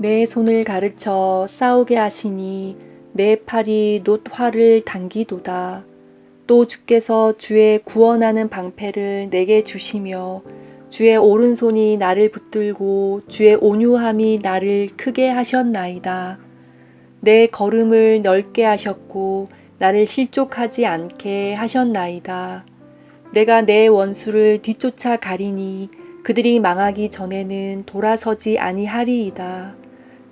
내 손을 가르쳐 싸우게 하시니 내 팔이 놋 활을 당기도다. 또 주께서 주의 구원하는 방패를 내게 주시며 주의 오른손이 나를 붙들고 주의 온유함이 나를 크게 하셨나이다. 내 걸음을 넓게 하셨고 나를 실족하지 않게 하셨나이다. 내가 내 원수를 뒤쫓아 가리니 그들이 망하기 전에는 돌아서지 아니하리이다.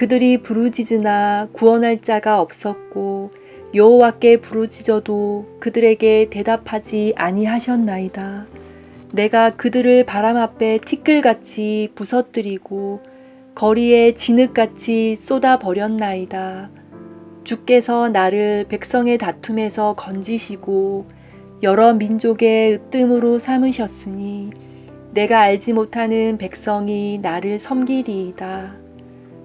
그들이 부르짖으나 구원할 자가 없었고 여호와께 부르짖어도 그들에게 대답하지 아니하셨나이다. 내가 그들을 바람 앞에 티끌같이 부서뜨리고 거리에 진흙같이 쏟아 버렸나이다. 주께서 나를 백성의 다툼에서 건지시고 여러 민족의 으뜸으로 삼으셨으니 내가 알지 못하는 백성이 나를 섬기리이다.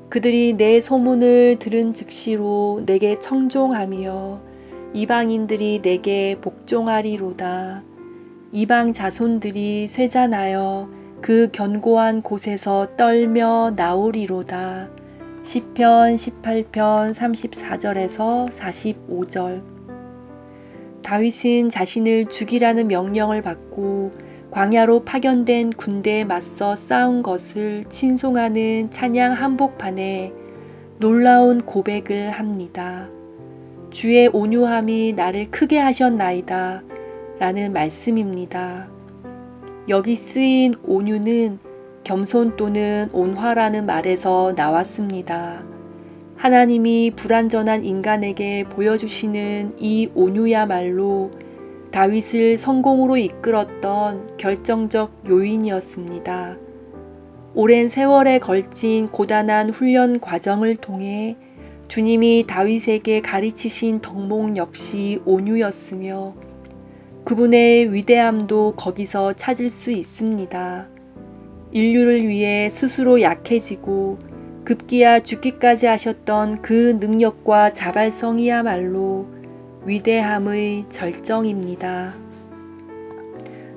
그들이 내 소문을 들은 즉시로 내게 청종하며 이방인들이 내게 복종하리로다. 이방 자손들이 쇠잔하여 그 견고한 곳에서 떨며 나오리로다. 시편 18편 34절에서 45절 다윗은 자신을 죽이라는 명령을 받고 광야로 파견된 군대에 맞서 싸운 것을 친송하는 찬양 한복판에 놀라운 고백을 합니다. 주의 온유함이 나를 크게 하셨나이다. 라는 말씀입니다. 여기 쓰인 온유는 겸손 또는 온화라는 말에서 나왔습니다. 하나님이 불완전한 인간에게 보여주시는 이 온유야말로 다윗을 성공으로 이끌었던 결정적 요인이었습니다. 오랜 세월에 걸친 고단한 훈련 과정을 통해 주님이 다윗에게 가르치신 덕목 역시 온유였으며 그분의 위대함도 거기서 찾을 수 있습니다. 인류를 위해 스스로 약해지고 급기야 죽기까지 하셨던 그 능력과 자발성이야말로 위대함의 절정입니다.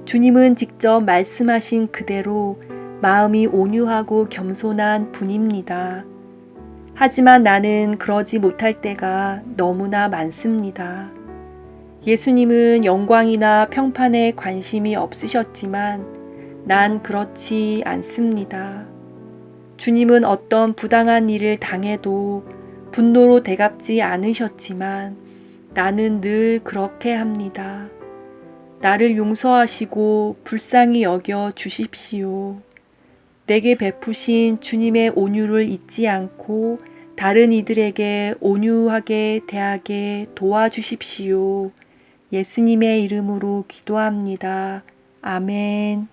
주님은 직접 말씀하신 그대로 마음이 온유하고 겸손한 분입니다. 하지만 나는 그러지 못할 때가 너무나 많습니다. 예수님은 영광이나 평판에 관심이 없으셨지만 난 그렇지 않습니다. 주님은 어떤 부당한 일을 당해도 분노로 대갚지 않으셨지만 나는 늘 그렇게 합니다. 나를 용서하시고 불쌍히 여겨 주십시오. 내게 베푸신 주님의 온유를 잊지 않고 다른 이들에게 온유하게 대하게 도와주십시오. 예수님의 이름으로 기도합니다. 아멘.